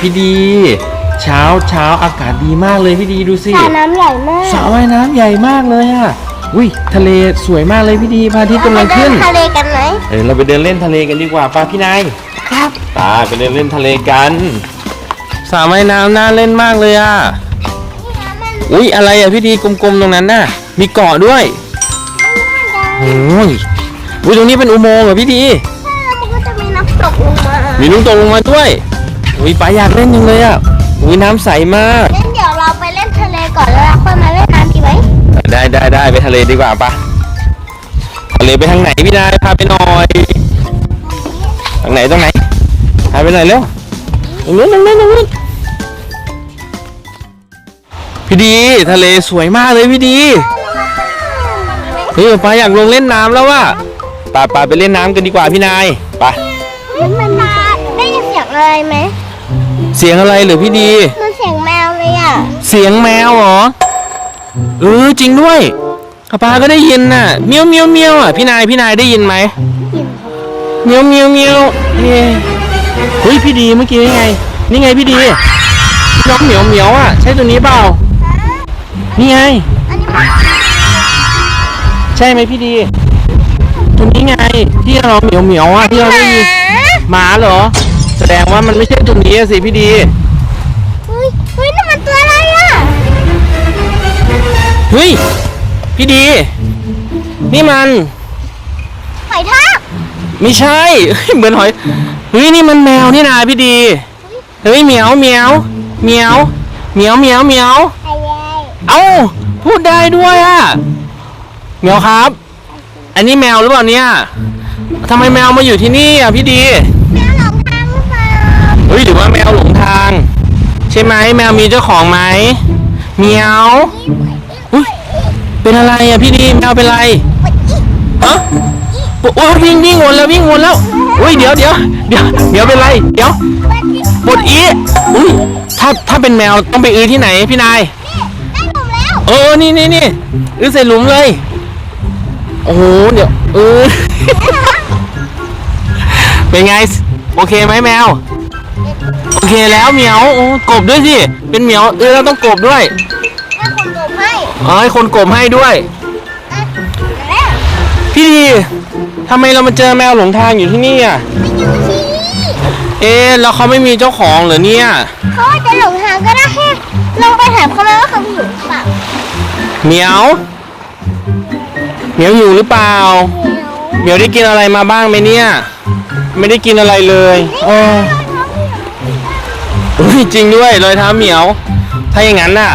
พี่ดี เช้าเช้าอากาศดีมากเลยพี่ดีดูสิสระน้ำใหญ่มากสระว่ายน้ำใหญ่มากเลยอะอุ้ยทะเลสวยมากเลยพี่ดีพระอาทิตย์กำลังขึ้น เราไปเดิทะเลกันไหมเออเราไปเดินเล่นทะเลกันดีกว่าป้าพี่นายครับตาไปเดินเล่นทะเลกันสระว่ายน้ำน่าเล่นมากเลยอะอุ้ยอะไรอะพี่ดีกลมๆตรงนั้นน่ะ มีเกาะด้วยโอ้ยอุ้ยตรงนี้เป็นอุโมงค์เหรอพี่ดีแล้วมันก็จะมีน้ำตกลงมา มีลูกตกลงมาด้วย อุ้ยป้าอยากเล่นยังเลยอะอุ้ยน้ำใสมาก งั้นเดี๋ยวเราไปเล่นทะเลก่อนแล้วเราค่อยมาเล่นน้ำดีไหมได้ได้ได้ไปทะเลดีกว่าปะทะเลไปทางไหนพี่นายพาไปหน่อยทางไหนตรงไหนพาไปหน่อยเร็วตรงนู้นตรงนู้นตรงนู้นพี่ดีทะเลสวยมากเลยพี่ดีเฮ้ยป้าอยากลงเล่นน้ำแล้วว่ะป้าป้าไปเล่นน้ำกันดีกว่าพี่นายไปเฮ้ยมันมาได้ยินเสียงอะไรไหม เสียงอะไรเหรือพี่ดี มันเสียงแมวเลยอะเสียงแมวเหรอ เออจริงด้วยป้าก็ได้ยินน่ะ เมียวเมียวเมียวอะพี่นายพี่นายได้ยินไหมเมียวเมียวเมียวเฮ้เฮ้ยพี่ดีเมื่อกี้นี่ไง นี่ไงพี่ดีพี่น้องเหมียวเหมียวอะใช่ตัวนี้เปล่า นี่ไง อันนี้มันใช่ไหมพี่ดี ตัวนี้ไงที่เราเหมียวเหมียวอะที่เราได้ยินหมาเหรอแส ดงว่ามันไม่ใช่ตัวนี้อะสิพี่ดี เฮ้ยเฮ้ยนั่นมันตัวอะไรอะเฮ้ย พี่ดี นี่มัน หอยทากไม่ใช่เฮ้ยเหมือนหอย เฮ้ยนี่มันแมวนี่นาพี่ดี เฮ้ยเหมียวเหมียวเหมียวเหมียวเหมียวเหมียวไอ้ยัยเอ้าพูดได้ด้วยอะแมวครับ อันนี้แมวหรือเปล่าเนี่ยทำไมแมวมาอยู่ที่นี่อะพี่ดี ฮ้ยหรือว่าแมวหลงทาง ใช่ไหมแมวมีเจ้าของไหมเมียวอุ้ยเป็นอะไรอะพี่ดีแมวเป็นไรฮะโอ้ยวิ่งวิ่งวนแล้ววิ่งวนแล้วอุ้ยเดี๋ยวเดี๋ยวเดี๋ยวเดี๋ยวเป็นไร เดี๋ยวปวดอีอุ้ยถ้าถ้าเป็นแมวต้องไปอือที่ไหนพี่นายได้หลุมแล้วเออนี่นี่นี่อือใส่หลุมเลยโอ้โหเดี๋ยวเออเป็นไง โอเคไหมแมว โอเคแล้วเหมียวโอ้กบด้วยสิ เป็นเหมียวเออเราต้องกบด้วยถ้าคนหลงให้เอ๋อให้คนกบให้ด้วย อะแล้วพี่ดีทำไมเรามาเจอแมวหลงทางอยู่ที่นี่อะไม่อยู่ที่เอ๊ะแล้วเขาไม่มีเจ้าของเหรอเนี่ย เขาอาจจะหลงทางก็ได้แค่ลงไปถามเขาแล้วว่าเขาอยู่หรือเปล่าเหมียว เหมียวอยู่หรือเปล่า เหมียวได้กินอะไรมาบ้างไหมเนี่ย ไม่ได้กินอะไรเลยโอ้อุ๊ย จริงด้วยรอยเท้าเหมียว ถ้าอย่างนั้นน่ะ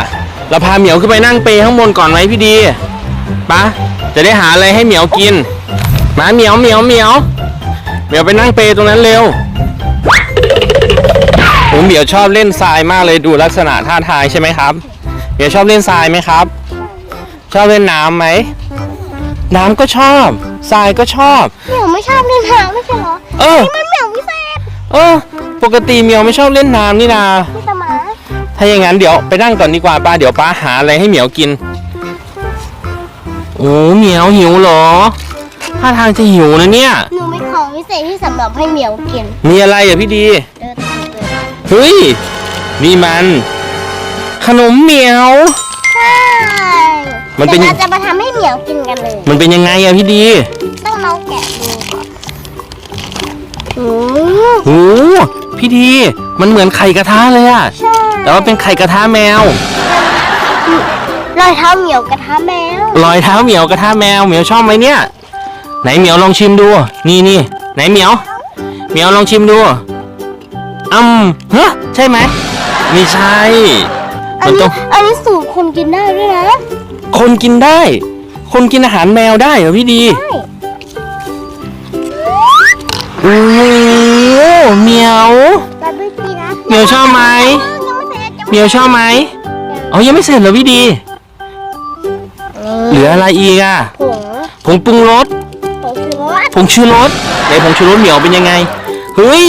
เราพาเหมียวขึ้นไปนั่งเปรย์ข้างบนก่อนไหมพี่ดีปะจะได้หาอะไรให้เหมียวกินมาเหมียวเหมียวเหมียวเหมียวไปนั่งเปรย์ตรงนั้นเร็วโอ้เหมียวชอบเล่นทรายมากเลยดูลักษณะท่าทางใช่ไหมครับเหมียวชอบเล่นทรายไหมครับ ชอบเล่นน้ำไหมน้ำก็ชอบทรายก็ชอบ เหมียวไม่ชอบเล่นน้ำไม่ใช่เหรอเออนี่มันเหมียววิเศษเออ ปกติเหมียวไม่ชอบเล่นน้ำนี่นา พี่ตาหมาถ้าอย่างนั้นเดี๋ยวไปนั่งก่อนดีกว่าป้าเดี๋ยวป้าหาอะไรให้เหมียวกิน โอ้เหมียวหิวเหรอท่าทางจะหิวนะเนี่ย หนูมีของวิเศษที่สำหรับให้เหมียวกิน มีอะไรอะพี่ดี เดินตามเลยเฮ้ยนี่มัน ขนมเหมียว ใช่มันเป็น ดี๋ยวเราจะมาทำให้เหมียวกินกันเลย มันเป็นยังไงอะพี่ดีต้องลองแกะดูก่อนโอ้โอ้ พี่ดีมันเหมือนไข่กระทะเลยอะใช่แต่ว่าเป็นไข่กระทะแมว รอยเท้าเหมียวกระทะแมวรอยเท้าเหมียวกระทะแมวเหมียวชอบไหมเนี่ย ไหนเหมียวลองชิมดู นี่นี่ไหนเหมียวเหมียวลองชิมดูอืมฮะใช่ไหมไม่ใช่ อัมันนต้นี้อง อันนี้สูตรคนกินได้ด้วยนะคนกินได้ คนกินอาหารแมวได้เหรอพี่ดี ใช่โอ้โมียวชอบไหมยังไม่เสร็จยังเหมียวชอบไหมอ๋อยังไม่เสร็จเหรอพี่ดี เหลืออะไรอีกอะผงผงปรุงรสผงชูรสผงชูรสไหนผงชูรสเหมียวเป็นยังไงเฮ้ย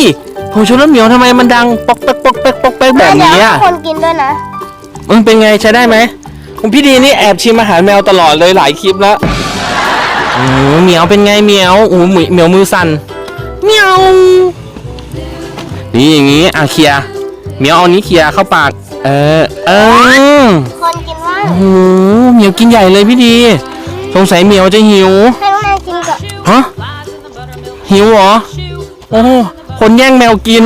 ผงชูรสเหมียวทำไมมันดังป๊อกแป๊กป๊อกแป๊กป๊อกแป๊กแบบนี้เดี๋ยวอะให้คนกินด้วยนะมันเป็นไงใช้ได้ไหมคุณพี่ดีนี่แอบชิมอาหารแมวตลอดเลยหลายคลิปแล้วโอ้เหมียวเป็นไงเหมียวโอ้เหมียวเหมียวมือสั่นเหมียวนี่อย่างงี้อาเคลียร์ เหมียวเอานี้เคลียร์เข้าปาก เออ เออคนกินว่างโอ้โหเหมียวกินใหญ่เลยพี่ดี สงสัยเหมียวจะหิว ให้น้องนายกินก่อนฮะ หิวเหรอ โอ้โหคนแย่งแมวกิน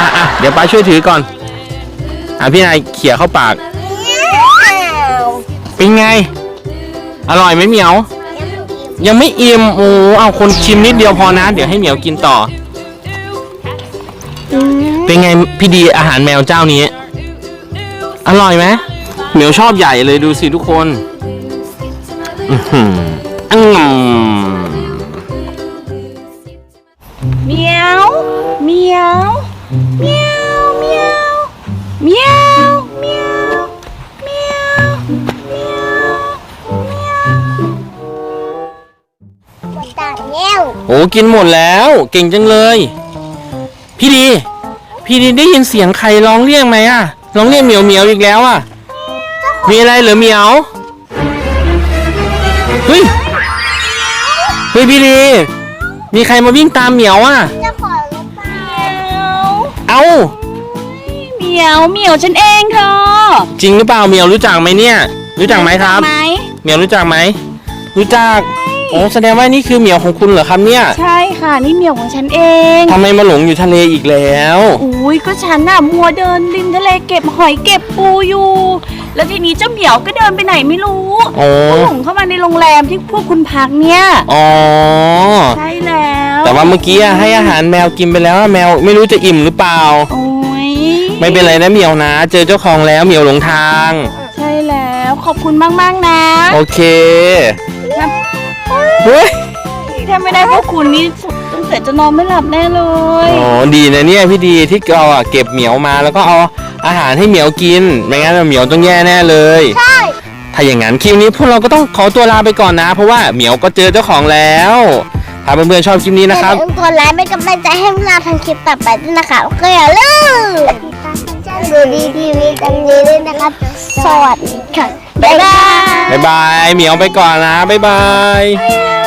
อะอะเดี๋ยวป้าช่วยถือก่อน อะพี่นายเขี่ยเข้าปากอ้าวเป็นไง อร่อยไหมเหมียว ยังไม่อิ่มยังไม่อิ่มโอ้เอาคนชิมนิดเดียวพอนะ เดี๋ยวให้เหมียวกินต่อ เป็นไงพี่ดีอาหารแมวเจ้านี้ อร่อยไหมเหมียวชอบใหญ่เลยดูสิทุกคนอือหืออืมเมียวเมียวเมียวเมียวเมียวเมียวเมียวหมดตาแง้วโอ้กินหมดแล้ว เก่งจังเลย พี่ดี พี่ดีได้ยินเสียงใครร้องเรียกไหมอะร้องเรียกเหมียวเหมียวอีกแล้วอะมีอะไรเหรือเหมียวเฮ้ยเฮ้ยพี่ดีมีใครมาวิ่งตามเหมียวอะเจะขอหรือเปล่าเอ้าเมียวเมียวฉันเองเธอจริงหรือเปล่าเหมียวรู้จักไหมเนี่ย รู้จักไหมครับไหมเหมียวรู้จักไหมรู้จัก โอ้แสดงว่านี่คือเหมียวของคุณเหรอครับเนี่ยใช่ค่ะนี่เมียวของฉันเองทำไมมาหลงอยู่ทะเลอีกแล้ว อุ้ยก็ฉันน่ะมัวเดินริมทะเลเก็บหอยเก็บปูอยู่ แล้วทีนี้เจ้าเหมียวก็เดินไปไหนไม่รู้โอ้ ก็หลงเข้ามาในโรงแรมที่พวกคุณพักเนี่ยอ๋อ ใช่แล้วแต่ว่าเมื่อกี้อะให้อาหารแมวกินไปแล้วอะแมวไม่รู้จะอิ่มหรือเปล่า โอ้ยไม่เป็นไรนะเหมียวนะ เจอเจ้าของแล้วเหมียวหลงทาง ใช่แล้วขอบคุณมากๆนะ โอเค เฮ้ยถ้าไม่ได้พวกคุณนี่ตั้งแต่จะนอนไม่หลับแน่เลยอ๋อดีนะเนี่ยพี่ดีที่เราอะเก็บเหมียวมาแล้วก็เอาอาหารให้เหมียวกิน ไม่งั้นเหมียวต้องแย่แน่เลย ใช่ ถ้าอย่างนั้นคลิปนี้พวกเราก็ต้องขอตัวลาไปก่อนนะ เพราะว่าเหมียวก็เจอเจ้าของแล้ว ถ้าเพื่อนๆชอบคลิปนี้นะครับอย่าลืมกดไลค์เป็นกำลังใจให้พวกเราทำคลิปต่อไปด้วยนะคะแล้วก็อย่าลืมติ ดตามช่องเจ้าดูดีทีวีกันนี้ด้วยนะครับ สวัสดีค่ะ บ๊ายบาย บ๊ายบายเหมียวไปก่อนนะ บ๊ายบายบ๊ายบาย